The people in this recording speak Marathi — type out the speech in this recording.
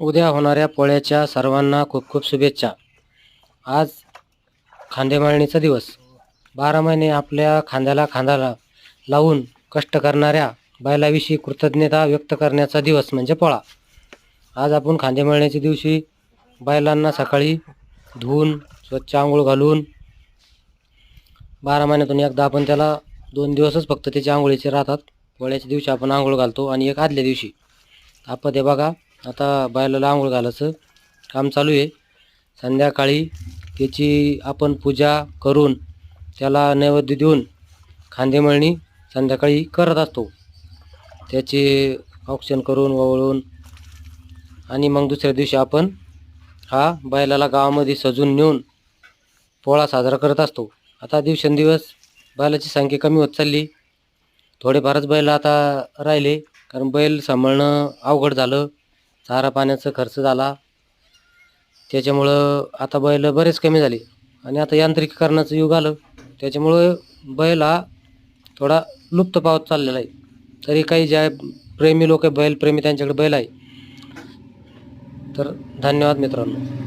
उद्या होणाऱ्या पोळ्याच्या सर्वांना खूप खूप शुभेच्छा. आज खांदेमाळणीचा दिवस. बारा महिने आपल्या खांद्याला खांद्याला लावून कष्ट करणाऱ्या बैलाविषयी कृतज्ञता व्यक्त करण्याचा दिवस म्हणजे पोळा. आज आपण खांदेमाळण्याच्या दिवशी बैलांना सकाळी धुवून स्वच्छ आंघोळ घालून बारा महिन्यातून एकदा आपण त्याला दोन दिवसच फक्त त्याच्या आंघोळीचे राहतात. पोळ्याच्या दिवशी आपण आंघोळ घालतो आणि एक आदल्या दिवशी. आपण ते बघा आता बैलाला आंघोळ घालायचं. काम चालू आहे. संध्याकाळी त्याची आपण पूजा करून त्याला नैवेद्य देऊन खांदेमळणी संध्याकाळी करत असतो. त्याचे औक्षण करून वळून आणि मग दुसऱ्या दिवशी आपण हा बैलाला गावामध्ये सजून नेऊन पोळा साजरा करत असतो. आता दिवसेंदिवस बैलाची संख्या कमी होत चालली. थोडेफारच बैल आता राहिले. कारण बैल सांभाळणं अवघड झालं. चारा पाण्याचा खर्च झाला. त्याच्यामुळं आता बैल बरेच कमी झाले. आणि आता यांत्रिकीकरणाचं युग आलं. त्याच्यामुळं बैल हा थोडा लुप्त पावत चाललेला आहे. तरी काही ज्या प्रेमी लोक बैलप्रेमी त्यांच्याकडे बैल आहे. तर धन्यवाद मित्रांनो.